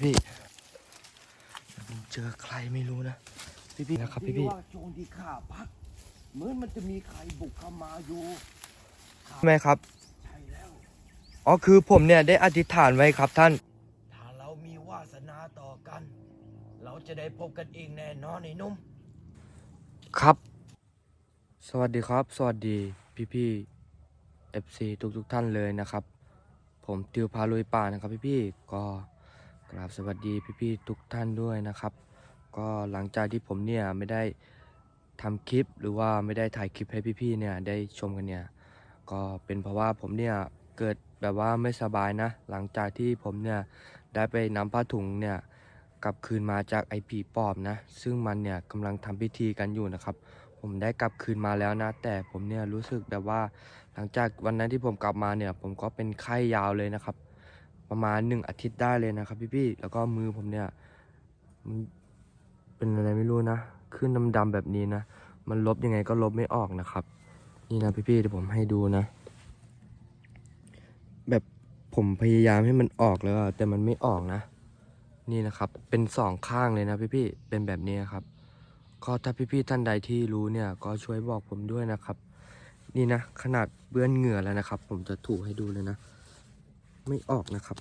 พี่ผมเจอใครไม่รู้นะพี่พี่นะครับพี่พี่ว่าโจรที่ข้าพัก เหมือนมันจะมีใครบุกเข้ามาอยู่ข้าแม่ครับใช่แล้วอ๋อคือผมเนี่ยได้อธิษฐานไว้ครับท่าน ถ้าเรามีวาสนาต่อกัน เราจะได้พบกันอีกแน่นอนไอ้หนุ่ม ครับ สวัสดีครับ สวัสดีพี่พี่เอฟซีทุกทุกๆท่านเลยนะครับ ผมติวพาลุยป่านะครับพี่พี่ๆก็ กราบสวัสดีพี่ๆทุกท่านด้วยนะครับ ก็หลังจากที่ผมเนี่ยไม่ได้ทำคลิปหรือว่าไม่ได้ถ่ายคลิปให้พี่ๆเนี่ยได้ชมกันเนี่ยก็เป็นเพราะว่าผมเนี่ยเกิดแบบว่าไม่สบายนะ หลังจากที่ผมเนี่ยได้ไปนำผ้าถุงเนี่ยกลับคืนมาจากไอผีปอบนะ ซึ่งมันเนี่ยกำลังทำพิธีกันอยู่นะครับ ผมได้กลับคืนมาแล้วนะ แต่ผมเนี่ยรู้สึกแบบว่าหลังจากวันนั้นที่ผมกลับมาเนี่ย ผมก็เป็นไข้ยาวเลยนะครับ ประมาณหนึ่งอาทิตย์ได้เลยนะครับพี่ๆแล้วก็มือผมเนี่ยมันเป็นอะไรไม่รู้นะขึ้นดำๆแบบนี้นะ มันลบยังไงก็ลบไม่ออกนะครับ นี่นะพี่ๆเดี๋ยวผมให้ดูนะ แบบผมพยายามให้มันออกแล้วแต่มันไม่ออกนะ นี่นะครับ เป็นสองข้างเลยนะพี่ๆเป็นแบบนี้ครับ ก็ถ้าพี่ๆท่านใดที่รู้เนี่ย ก็ช่วยบอกผมด้วยนะครับ นี่นะ ขนาดเบื้อนเหงื่อแล้วนะครับ ผมจะถูให้ดูเลยนะ ไม่ออกนะครับ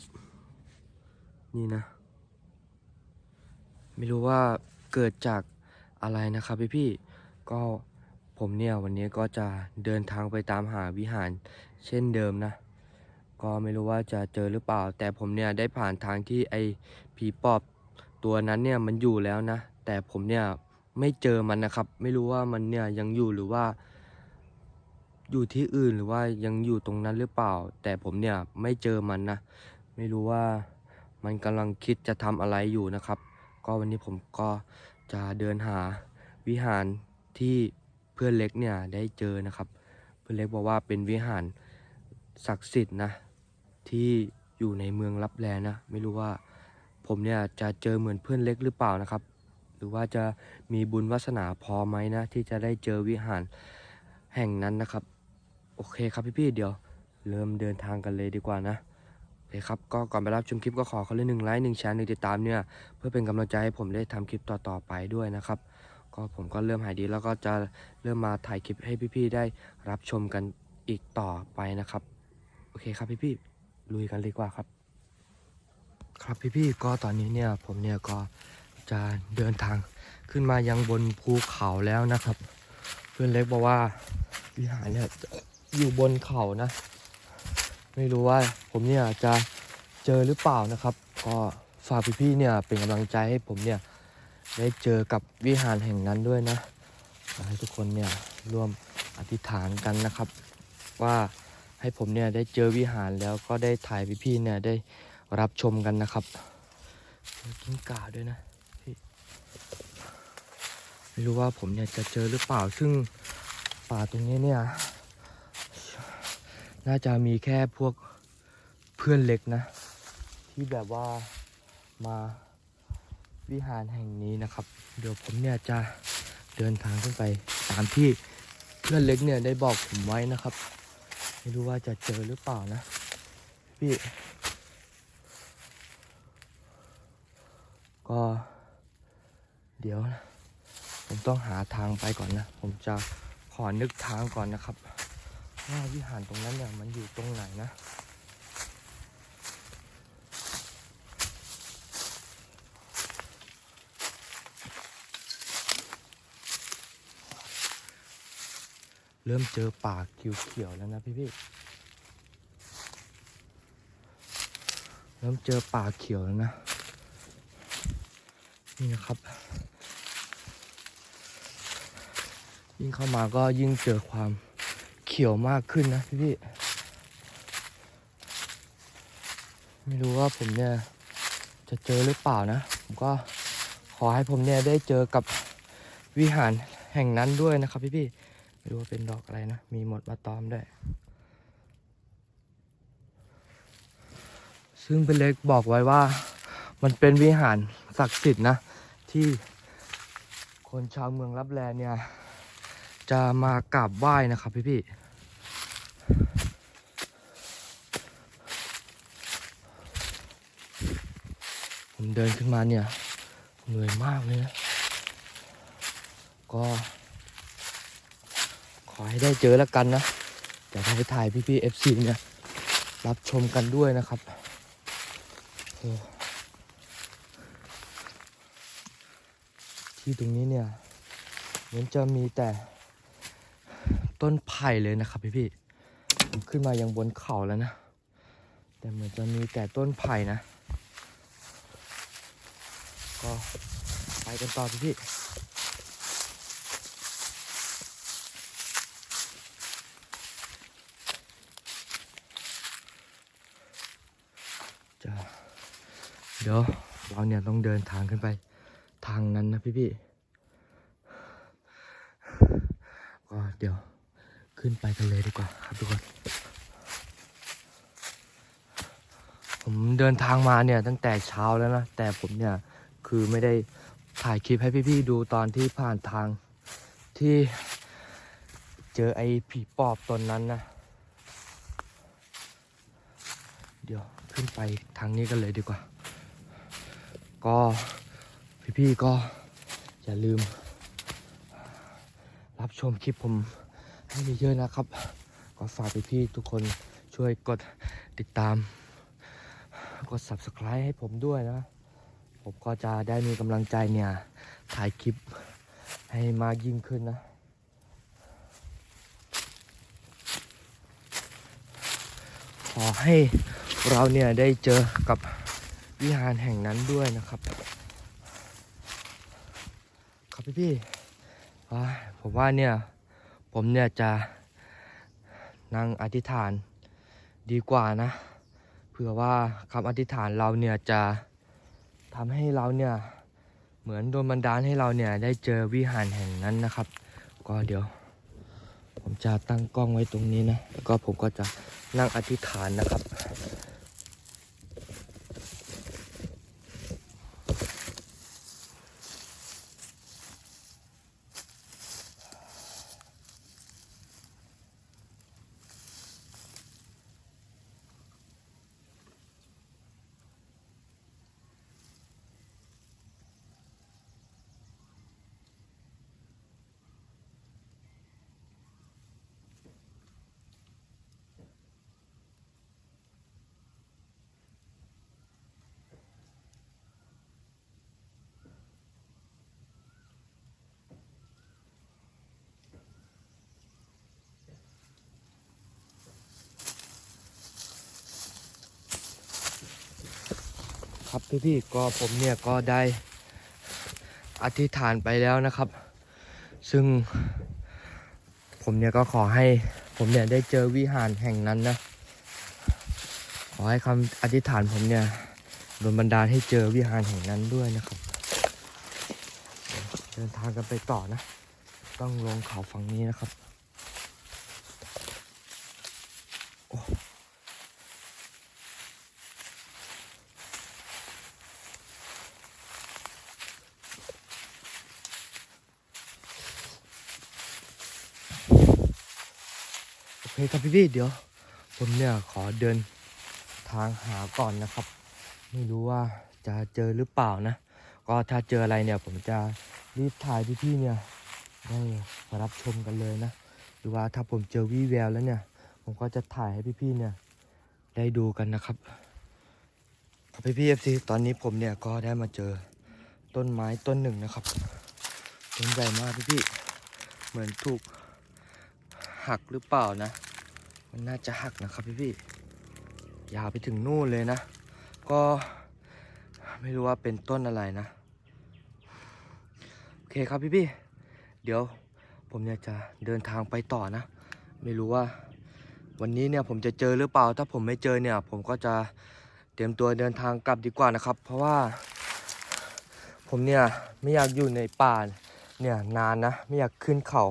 นี่นะ ไม่รู้ว่าเกิดจากอะไรนะครับพี่ๆก็ผมเนี่ยวันนี้ก็จะเดินทางไปตามหาวิหารเช่นเดิมนะ ก็ไม่รู้ว่าจะเจอหรือเปล่า แต่ผมเนี่ยได้ผ่านทางที่ไอผีปอบตัวนั้นเนี่ยมันอยู่แล้วนะ แต่ผมเนี่ยไม่เจอมันนะครับ ไม่รู้ว่ามันเนี่ยยังอยู่หรือว่า อยู่ที่อื่นหรือว่ายังอยู่ตรงนั้นหรือเปล่า แต่ผมเนี่ยไม่เจอมันนะ ไม่รู้ว่ามันกำลังคิดจะทำอะไรอยู่นะครับ ก็วันนี้ผมก็จะเดินหาวิหารที่เพื่อนเล็กเนี่ยได้เจอนะครับ เพื่อนเล็กบอกว่าเป็นวิหารศักดิ์สิทธิ์นะ ที่อยู่ในเมืองลับแลนะ ไม่รู้ว่าผมเนี่ยจะเจอเหมือนเพื่อนเล็กหรือเปล่านะครับ หรือว่าจะมีบุญวาสนาพอไหมนะ ที่จะได้เจอวิหารแห่งนั้นนะครับ โอเคครับพี่ๆเดี๋ยว เริ่มเดินทางกันเลยดีกว่านะโอเคครับก็ก่อนไปรับชมคลิปก็ขอเขาเลยหนึ่งไลค์หนึ่งแชร์หนึ่งติดตามเนี่ย เพื่อเป็นกำลังใจให้ผมได้ทำคลิปต่อๆไปด้วยนะครับ ก็ผมก็เริ่มหายดีแล้วก็จะเริ่มมาถ่ายคลิปให้พี่ๆได้รับชมกันอีกต่อไปนะครับ โอเคครับพี่ๆลุยกันเลยดีกว่าครับ ครับพี่ๆก็ตอนนี้เนี่ยผมเนี่ยก็จะเดินทางขึ้นมายังบนภูเขาแล้วนะครับ เพื่อนเล็กบอกว่าวิหารเนี่ย อยู่บนเขานะ ไม่รู้ว่าผมเนี่ยจะเจอหรือเปล่านะครับ ก็ฝากพี่ๆเนี่ยเป็นกำลังใจให้ผมเนี่ยได้เจอกับวิหารแห่งนั้นด้วยนะให้ทุกคนเนี่ยร่วมอธิษฐานกันนะครับ ว่าให้ผมเนี่ยได้เจอวิหารแล้วก็ได้ถ่ายพี่ๆเนี่ยได้รับชมกันนะครับกินกาด้วยนะพี่ไม่รู้ว่าผมเนี่ยจะเจอหรือเปล่าซึ่งป่าตรงนี้เนี่ย น่าจะมีแค่พวกเพื่อนเล็กนะ ที่แบบว่ามาวิหารแห่งนี้นะครับ เดี๋ยวผมเนี่ยจะเดินทางขึ้นไปตามที่เพื่อนเล็กเนี่ยได้บอกผมไว้นะครับ ไม่รู้ว่าจะเจอหรือเปล่านะพี่ก็เดี๋ยวนะผมต้องหาทางไปก่อนนะ ผมจะขอนึกทางก่อนนะครับ ว่าวิหารตรงนั้นเนี่ยมันอยู่ตรงไหนนะ เริ่มเจอป่าเขียวๆแล้วนะพี่พี่ๆเริ่มเจอป่าเขียวแล้วนะ นี่นะครับ ยิ่งเข้ามาก็ยิ่งเจอความ ขียวมากขึ้นนะพี่พี่ไม่รู้ว่าผมเนี่ยจะเจอหรือเปล่านะ ผมก็ขอให้ผมเนี่ยได้เจอกับวิหารแห่งนั้นด้วยนะครับพี่พี่ไม่รู้ว่าเป็นดอกอะไรนะ มีหมดมาตอมด้วย ซึ่งเป็นเล็กบอกไว้ว่า มันเป็นวิหารศักดิ์สิทธิ์นะ ที่คนชาวเมืองรับแลเนี่ย จะมากราบไหว้นะครับพี่พี่ ผมเดินขึ้นมาเนี่ย เหนื่อยมากเลยนะ ก็ ขอให้ได้เจอแล้วกันนะเดี๋ยวจะไปถ่ายพี่ๆ FC เนี่ย รับชมกันด้วยนะครับที่ตรงนี้เนี่ย เหมือนจะมีแต่ต้นไผ่เลยนะครับพี่ๆ ผมขึ้นมายังบนเขาแล้วนะ แต่เหมือนจะมีแต่ต้นไผ่นะ ก็ไปกันต่อพี่พี่จะเดี๋ยวเราเนี่ยต้องเดินทางขึ้นไปทางนั้นนะพี่พี่ก็เดี๋ยว ขึ้นไปกันเลยดีกว่าครับทุกคน ผมเดินทางมาเนี่ยตั้งแต่เช้าแล้วนะ แต่ผมเนี่ยคือไม่ได้ถ่ายคลิปให้พี่ๆดูตอนที่ผ่านทางที่เจอไอ้ผีปอบตนนั้นนะ เดี๋ยวขึ้นไปทางนี้กันเลยดีกว่า ก็พี่ๆก็อย่าลืม รับชมคลิปผม ให้เยอะๆนะครับ ก็ฝากพี่ๆทุกคนช่วยกดติดตาม กด subscribe ให้ผมด้วยนะ ผมก็จะได้มีกำลังใจเนี่ยถ่ายคลิปให้มากยิ่งขึ้นนะ ขอให้เราเนี่ยได้เจอกับวิหารแห่งนั้นด้วยนะครับ ครับพี่พี่ๆผมว่าเนี่ย ผมเนี่ยจะนั่งอธิษฐานดีกว่านะ เผื่อว่าคำอธิษฐานเราเนี่ยจะทำให้เราเนี่ยเหมือนโดนบันดาลให้เราเนี่ยได้เจอวิหารแห่งนั้นนะครับ ก็เดี๋ยว ผมจะตั้งกล้องไว้ตรงนี้นะแล้วก็ผมก็จะนั่งอธิษฐานนะครับ ครับพี่ๆก็ผมเนี่ยก็ได้อธิษฐานไปแล้วนะครับ ซึ่งผมเนี่ยก็ขอให้ผมเนี่ยได้เจอวิหารแห่งนั้นนะ ขอให้คำอธิษฐานผมเนี่ยโดนบันดาลให้เจอวิหารแห่งนั้นด้วยนะครับ เดินทางกันไปต่อนะ ต้องลงเขาฝั่งนี้นะครับ คครับพี่ๆเดี๋ยว ผมเนี่ยขอเดินทางหาก่อนนะครับ ไม่รู้ว่าจะเจอหรือเปล่านะ ก็ถ้าเจออะไรเนี่ย ผมจะรีบถ่ายพี่ๆเนี่ยได้มารับชมกันเลยนะ หรือว่าถ้าผมเจอวี่แววแล้วเนี่ย ผมก็จะถ่ายให้พี่ๆเนี่ยได้ดูกันนะครับครับพี่เอฟซีตอนนี้ผมเนี่ยก็ได้มาเจอต้นไม้ต้นหนึ่งนะครับต้นใหญ่มากพี่ๆเหมือนถูกหักหรือเปล่านะ มันน่าจะหักนะครับพี่พี่ยาวไปถึงนู่นเลยนะ ก็ไม่รู้ว่าเป็นต้นอะไรนะ โอเคครับพี่พี่เดี๋ยวผมเนี่ยจะเดินทางไปต่อนะ ไม่รู้ว่าวันนี้เนี่ยผมจะเจอหรือเปล่า ถ้าผมไม่เจอเนี่ย ผมก็จะเตรียมตัวเดินทางกลับดีกว่านะครับ เพราะว่า ผมเนี่ยไม่อยากอยู่ในป่าเนี่ยนานนะ ไม่อยากขึ้นเขา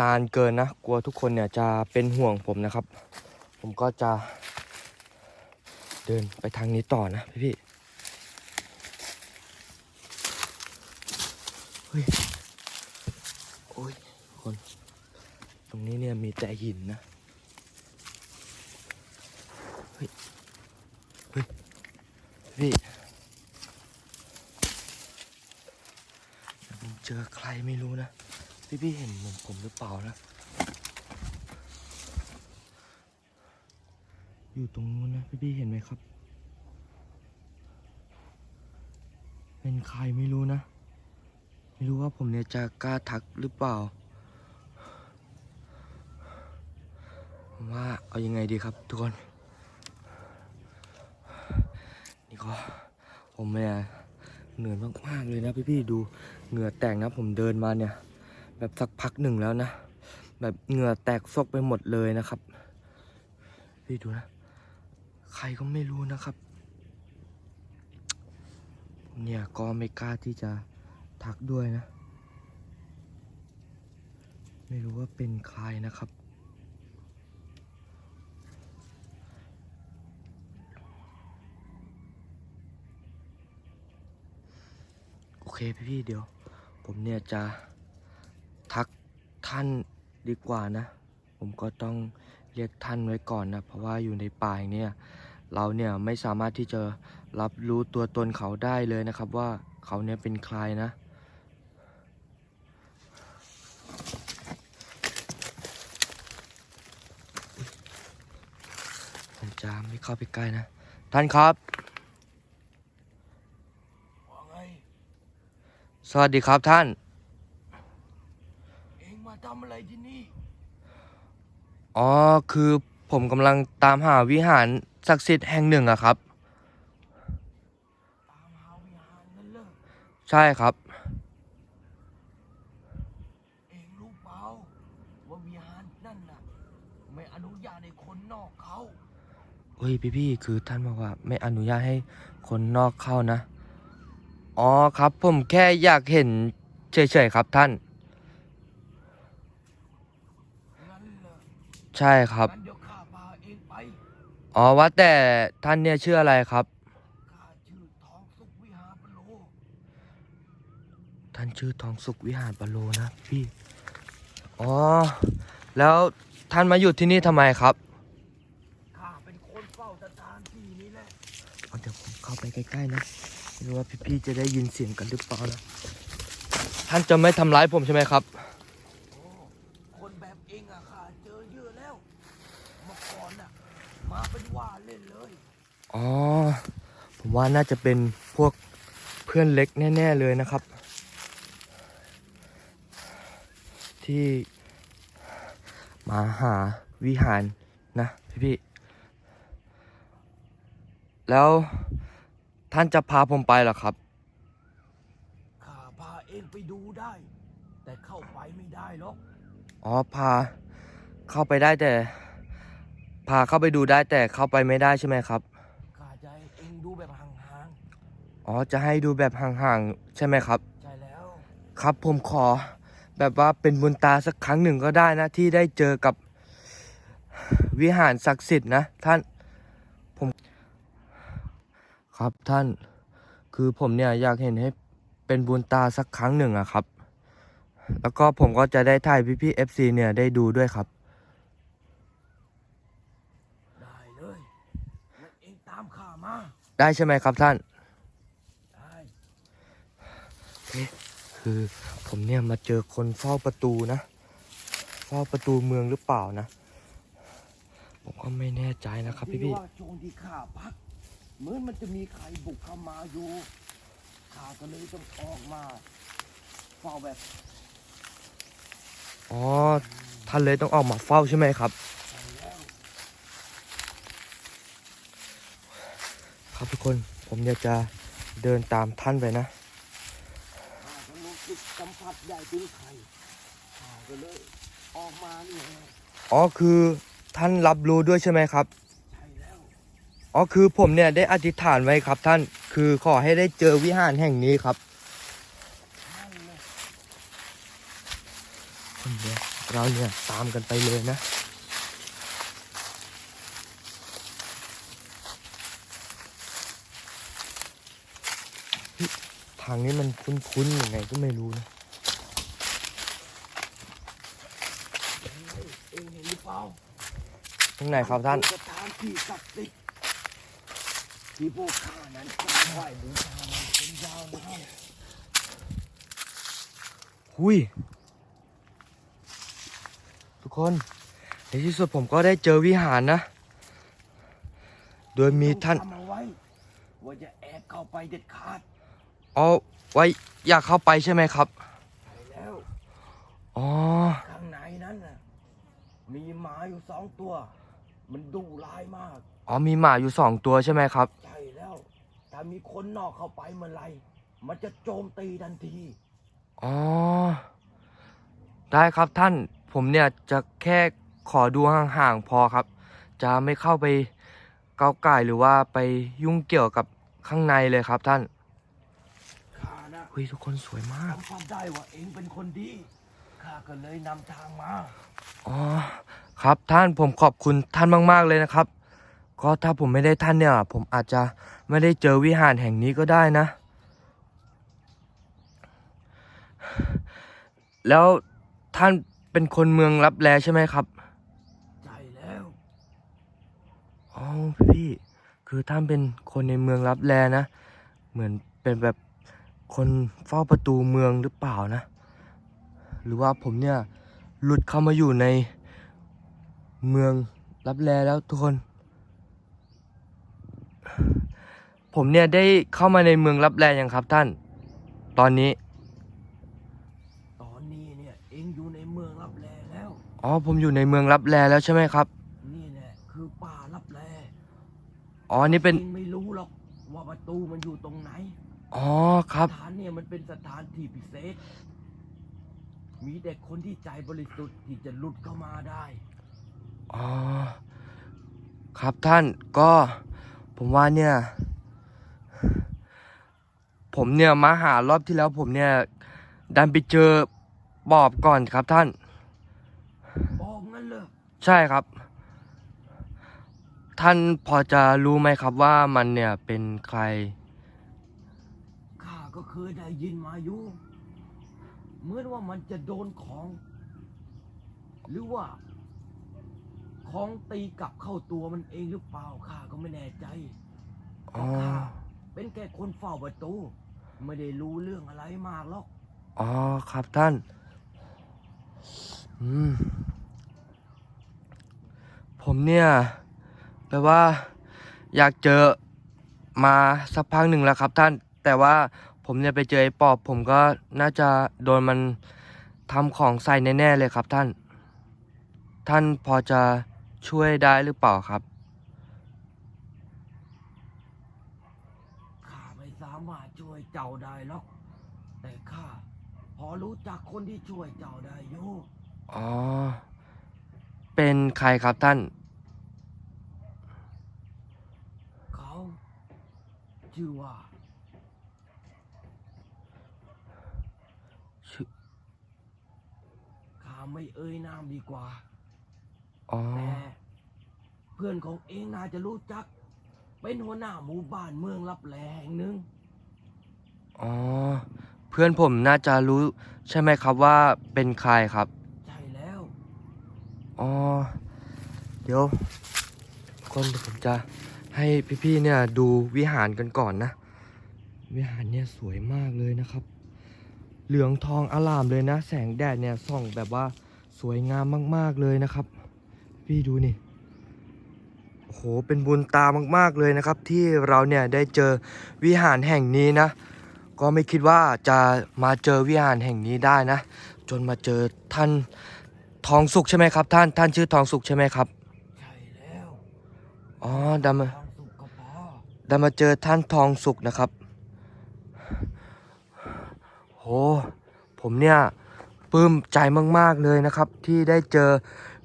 นานเกินนะกลัวทุกคนเนี่ยจะเป็นห่วงผมนะครับ ผมก็จะเดินไปทางนี้ต่อนะพี่พี่เฮ้ยโอ้ยคนตรงนี้เนี่ยมีแต่หินนะเฮ้ยเฮ้ยพี่เจอใครไม่รู้นะ พี่พี่เห็นเหมือนผมหรือเปล่านะ อยู่ตรงนู้นนะ พี่พี่เห็นไหมครับ เป็นใครไม่รู้นะ ไม่รู้ว่าผมเนี่ยจะกล้าทักหรือเปล่า ผมว่าเอายังไงดีครับทุกคน นี่ก็ผมเนี่ยเหนื่อยมากๆเลยนะพี่ๆดูเหงื่อแตกนะผมเดินมาเนี่ย แบบสักพักหนึ่งแล้วนะ แบบเหงื่อแตกซกไปหมดเลยนะครับ พี่ดูนะ ใครก็ไม่รู้นะครับ เนี่ยก็ไม่กล้าที่จะทักด้วยนะ ไม่รู้ว่าเป็นใครนะครับโอเคพี่ๆเดี๋ยว ผมเนี่ยจะ ทักท่านดีกว่านะ ผมก็ต้องเรียกท่านไว้ก่อนนะ เพราะว่าอยู่ในป่าอย่างเนี่ย เราเนี่ยไม่สามารถที่จะรับรู้ตัวตนเขาได้เลยนะครับ ว่าเขาเนี่ยเป็นใครนะผมจะไม่เข้าไปใกล้นะ ท่านครับว่าไงสวัสดีครับท่าน เองมาทำอะไรที่นี่ อ๋อ คือผมกำลังตามหาวิหารศักดิ์สิทธิ์แห่งหนึ่งอะครับ ตามหาวิหารนั่นเลยใช่ครับ เองรู้เปล่าว่าวิหารนั่นน่ะ ไม่อนุญาตให้คนนอกเขา เฮ้ยพี่พี่ๆคือท่านบอกว่า ไม่อนุญาตให้คนนอกเข้านะ อ๋อครับ ผมแค่อยากเห็นเฉยๆครับท่านงั้นเหรอ ใช่ครับ งั้นเดี๋ยวข้าพาเองไปอ๋อว่าแต่ท่านเนี่ยชื่ออะไรครับ ข้าชื่อทองสุขวิหารปโลท่านชื่อทองสุขวิหารปะโลนะพี่ อ๋อ แล้วท่านมาอยู่ที่นี่ทำไมครับ ข้าเป็นคนเฝ้าสถานที่นี้แหละ เอาเดี๋ยวผมเข้าไปใกล้ๆนะไม่รู้ว่าพี่ๆจะได้ยินเสียงกันหรือเปล่านะ ท่านจะไม่ทำร้ายผมใช่ไหมครับ โอ้ คนแบบเองอะข้าเจอเยอะแล้ว เมื่อก่อนน่ะ มาเป็นว่าเล่นเลย อ๋อ ผมว่าน่าจะเป็นพวกเพื่อนเล็กแน่ ๆ เลยนะครับ ที่มาหาวิหารนะพี่ๆแล้วท่านจะพาผมไปเหรอครับ ข้าพาเองไปดูได้ แต่เข้าไปไม่ได้หรอกอ๋อพาเข้าไปได้แต่ พาเข้าไปดูได้แต่เข้าไปไม่ได้ใช่ไหมครับ ข้าจะให้เองดูแบบห่าง อ๋อจะให้ดูแบบห่างๆ ใช่ไหมครับๆใช่แล้ว ครับผมขอ แบบว่าเป็นบุญตาสักครั้งหนึ่งก็ได้นะ ที่ได้เจอกับวิหารศักดิ์สิทธิ์นะท่านผมครับท่าน คือผมเนี่ยอยากเห็นให้เป็นบุญตาสักครั้งหนึ่งอะครับ แล้วก็ผมก็จะได้ถ่ายพี่พี่เอฟซีเนี่ยได้ดูด้วยครับ ได้เลยงั้นเองตามข้ามา ได้ใช่ไหมครับท่าน ได้ คือผมเนี่ยมาเจอคนเฝ้าประตูนะ เฝ้าประตูเมืองหรือเปล่านะ ผมก็ไม่แน่ใจนะครับพี่ที่พี่ว่าช่วงที่ข้าพัก เหมือนมันจะมีใครบุกเข้ามาอยู่ข้าก็เลยต้องออกมาเฝ้าแบบอ๋อท่านเลยต้องออกมาเฝ้าใช่ไหมครับใช่แล้วครับทุกคนผมอยากจะเดินตามท่านไปนะข้าก็รู้ สึกสัมผัสได้ถึงใครข้าก็เลยออกมานี่ไงอ๋อคือท่านรับรู้ด้วยใช่ไหมครับ ใช่แล้ว อ๋อคือผมเนี่ยได้อธิษฐานไว้ครับ ท่านคือขอให้ได้เจอวิหารแห่งนี้ครับนั่นแหละคนเดียวเราเนี่ยตามกันไปเลยนะเฮ้ยทางนี้มันคุ้นๆยังไงก็ไม่รู้นะ เองเห็นหรือเปล่าตรงไหนครับท่าน สถานที่ศักดิ์สิทธิ์ที่พวกข้านั้นกราบไหว้บูชามาเป็นยาวนานหุยทุกคน ในที่สุดผมก็ได้เจอวิหารนะ โดยมีท่าน จำเอาไว้ ว่าจะแอบเข้าไปเด็ดขาดอ๋อไว้อยากเข้าไปใช่ไหมครับใช่แล้ว อ๋อ ข้างในนั้นน่ะ มีหมาอยู่สองตัว มันดุร้ายมาก อ๋อมีหมาอยู่สองตัวใช่ไหมครับ ใช่แล้วถ้ามีคนนอกเข้าไปเมื่อไหรมันจะโจมตีทันที อ๋อ ได้ครับท่านผมเนี่ยจะแค่ขอดูห่างๆพอครับ จะไม่เข้าไปก้าวไก่ายหรือว่าไปยุ่งเกี่ยวกับข้างในเลยครับท่านข้านะเฮ้ยทุกคนสวยมากจำความได้ว่าเองเป็นคนดี ข้าก็เลยนำทางมา อ๋อครับท่านผมขอบคุณท่านมาก ๆ เลยนะครับ ก็ถ้าผมไม่ได้ท่านเนี่ย ผมอาจจะไม่ได้เจอวิหารแห่งนี้ก็ได้นะ แล้วท่านเป็นคนเมืองรับแลใช่ไหมครับใช่แล้ว อ๋อพี่ คือท่านเป็นคนในเมืองรับแลนะ เหมือนเป็นแบบคนเฝ้าประตูเมืองหรือเปล่านะ หรือว่าผมเนี่ยหลุดเข้ามาอยู่ในเมืองรับแลแล้วทุกคน ผมเนี่ยได้เข้ามาในเมืองรับแลยังครับท่าน ตอนนี้ ตอนนี้เนี่ยเองอยู่ในเมืองรับแลแล้วอ๋อผมอยู่ในเมืองรับแลแล้วใช่ไหมครับนี่แหละคือป่ารับแลอ๋อนี่เป็นเองไม่รู้หรอกว่าประตูมันอยู่ตรงไหนอ๋อครับ สถานเนี่ยมันเป็นสถานที่พิเศษ มีแต่คนที่ใจบริสุทธิ์ที่จะหลุดเข้ามาได้ อ๋อ ครับท่านก็ผมว่าเนี่ย ผมเนี่ยมาหารอบที่แล้วผมเนี่ย ดันไปเจอบอบก่อนครับท่าน บอกงั้นเลยใช่ครับ ท่านพอจะรู้ไหมครับว่ามันเนี่ยเป็นใคร ข้าก็เคยได้ยินมาอยู่ เหมือนว่ามันจะโดนของ หรือว่า ของตีกลับเข้าตัวมันเองหรือเปล่าข้าก็ไม่แน่ใจเพอ๋อราะข้าเป็นแค่คนเฝ้าประตู ไม่ได้รู้เรื่องอะไรมากหรอกอ๋อครับท่าน อืม ผมเนี่ยแปลว่า อยากเจอมาสักพักหนึ่งแล้วครับท่าน แต่ว่า ผมเนี่ยไปเจอไอ้ปอบ ผมก็น่าจะโดนมันทำของใส่แน่ๆเลยครับท่าน ท่านพอจะช่วยได้หรือเปล่าครับ ข้าไม่สามารถช่วยเจ้าได้หรอก แต่ข้าพอรู้จักคนที่ช่วยเจ้าได้อยู่อ๋อ เป็นใครครับท่าน เขา ชื่อว่า ชื่อ ข้า ไม่เอ่ยนามดีกว่า อ๋อ แต่เพื่อนของเองน่าจะรู้จัก เป็นหัวหน้าหมู่บ้านเมืองรับแลแห่งหนึ่งอ๋อ เพื่อนผมน่าจะรู้ใช่ไหมครับว่าเป็นใครครับ ใช่แล้ว อ๋อ เดี๋ยวคนเดี๋ยวผมจะให้พี่ๆเนี่ยดูวิหารกันก่อนนะ วิหารเนี่ยสวยมากเลยนะครับ เหลืองทองอลามเลยนะ แสงแดดเนี่ยส่องแบบว่า สวยงามมาก ๆ เลยนะครับ พี่ดูนี่โอ้โหเป็นบุญตามาก ๆ เลยนะครับ ที่เราเนี่ยได้เจอวิหารแห่งนี้นะ ก็ไม่คิดว่าจะมาเจอวิหารแห่งนี้ได้นะ จนมาเจอท่านทองสุขใช่ไหมครับ ท่านท่านชื่อทองสุขใช่ไหมครับใช่แล้วอ๋อดันมาทางสุขก็พอดันมาเจอท่านทองสุขนะครับโหผมเนี่ย ปลื้มใจมาก ๆเลยนะครับ ที่ได้เจอ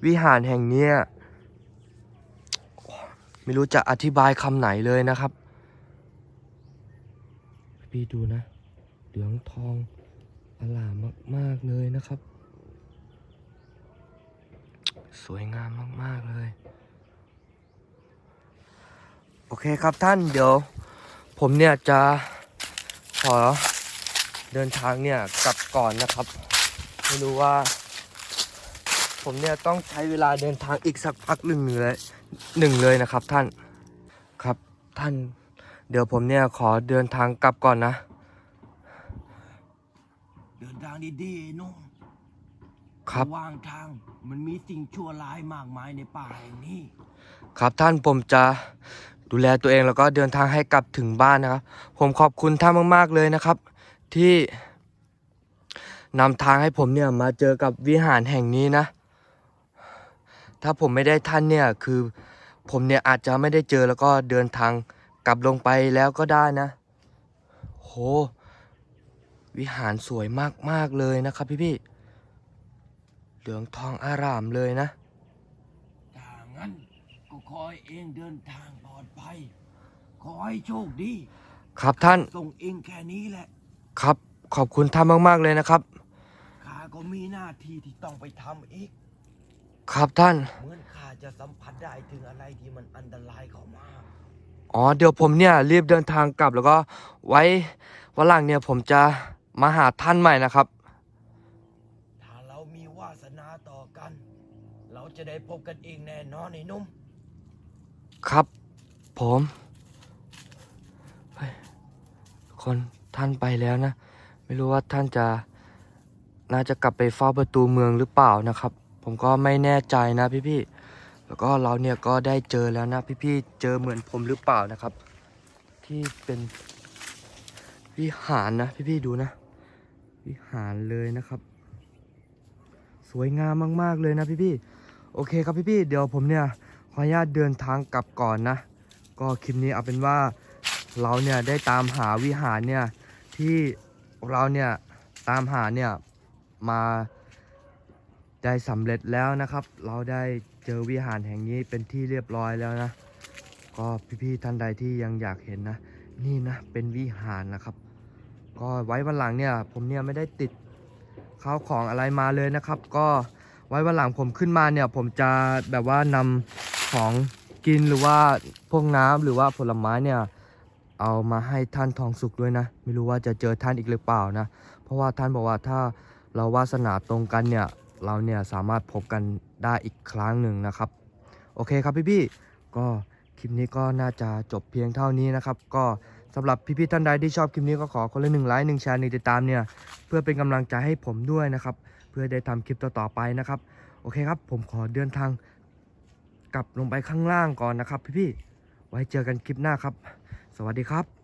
วิหารแห่งนี้ไม่รู้จะอธิบายคำไหนเลยนะครับ พี่ดูนะ เหลืองทองอลามมาก ๆ เลยนะครับ สวยงามมาก ๆ เลย โอเคครับท่านเดี๋ยว ผมเนี่ยจะขอเดินทางเนี่ยกลับก่อนนะครับ ไม่รู้ว่า ผมเนี่ยต้องใช้เวลาเดินทางอีกสักพักหนึ่งเลยหนึ่งเลยนะครับท่านครับท่าน เดี๋ยวผมเนี่ยขอเดินทางกลับก่อนนะ เดินทางดีๆไอ้หนุ่มครับ ระหว่างทางมันมีสิ่งชั่วร้ายมากมายในป่าแห่งนี้ ครับท่านผมจะดูแลตัวเองแล้วก็เดินทางให้กลับถึงบ้านนะครับ ผมขอบคุณท่านมาก ๆ เลยนะครับ ที่ นำทางให้ผมเนี่ยมาเจอกับวิหารแห่งนี้นะ ถ้าผมไม่ได้ท่านเนี่ยคือผมเนี่ยอาจจะไม่ได้เจอแล้วก็เดินทางกลับลงไปแล้วก็ได้นะ โห วิหารสวยมากๆเลยนะครับพี่ๆเหลืองทองอารามเลยนะถ้างั้นก็ขอให้เองเดินทางปลอดภัย ขอให้โชคดี ครับท่าน ส่งเองแค่นี้แหละ ครับ ขอบคุณท่านมาก ๆ เลยนะครับข้า ก็มีหน้าที่ที่ต้องไปทำอีก ครับท่าน เหมือนข้าจะสัมผัสได้ถึงอะไรที่มันอันตรายเข้ามาอ๋อเดี๋ยวผมเนี่ยรีบเดินทางกลับแล้วก็ไว้วันหลังเนี่ยผมจะมาหาท่านใหม่นะครับ ถ้าเรามีวาสนาต่อกัน เราจะได้พบกันอีกแน่นอนไอ้หนุ่ม ครับ ผมเฮ้ยคนท่านไปแล้วนะ ไม่รู้ว่าท่านจะ น่าจะกลับไปเฝ้าประตูเมืองหรือเปล่านะครับ ผมก็ไม่แน่ใจนะพี่ๆแล้วก็เราเนี่ยก็ได้เจอแล้วนะพี่ๆเจอเหมือนผมหรือเปล่านะครับ ที่เป็นวิหารนะพี่ๆดูนะ วิหารเลยนะครับ สวยงามมากๆเลยนะพี่ๆโอเคครับพี่ๆเดี๋ยวผมเนี่ยขออนุญาตเดินทางกลับก่อนนะ ก็คลิปนี้เอาเป็นว่าเราเนี่ยได้ตามหาวิหารเนี่ยที่เราเนี่ยตามหาเนี่ย มาได้สำเร็จแล้วนะครับ เราได้เจอวิหารแห่งนี้เป็นที่เรียบร้อยแล้วนะ ก็พี่ๆท่านใดที่ยังอยากเห็นนะ นี่นะเป็นวิหารนะครับ ก็ไว้วันหลังเนี่ย ผมเนี่ยไม่ได้ติดข้าวของอะไรมาเลยนะครับ ก็ไว้วันหลังผมขึ้นมาเนี่ย ผมจะแบบว่านำของกินหรือว่าพวกน้ำหรือว่าผลไม้เนี่ยเอามาให้ท่านทองสุกด้วยนะ ไม่รู้ว่าจะเจอท่านอีกหรือเปล่านะ เพราะว่าท่านบอกว่าถ้า เราวาสนาตรงกันเนี่ยเราเนี่ยสามารถพบกันได้อีกครั้งหนึ่งนะครับ โอเคครับพี่ๆก็คลิปนี้ก็น่าจะจบเพียงเท่านี้นะครับ ก็สำหรับพี่ๆท่านใดที่ชอบคลิปนี้ก็ขอคนละหนึ่งไลค์หนึ่งแชร์หนึ่งติดตามเนี่ยเพื่อเป็นกำลังใจให้ผมด้วยนะครับ เพื่อได้ทำคลิปต่อๆไปนะครับ โอเคครับ ผมขอเดินทางกลับลงไปข้างล่างก่อนนะครับ พี่ๆไว้เจอกันคลิปหน้าครับ สวัสดีครับ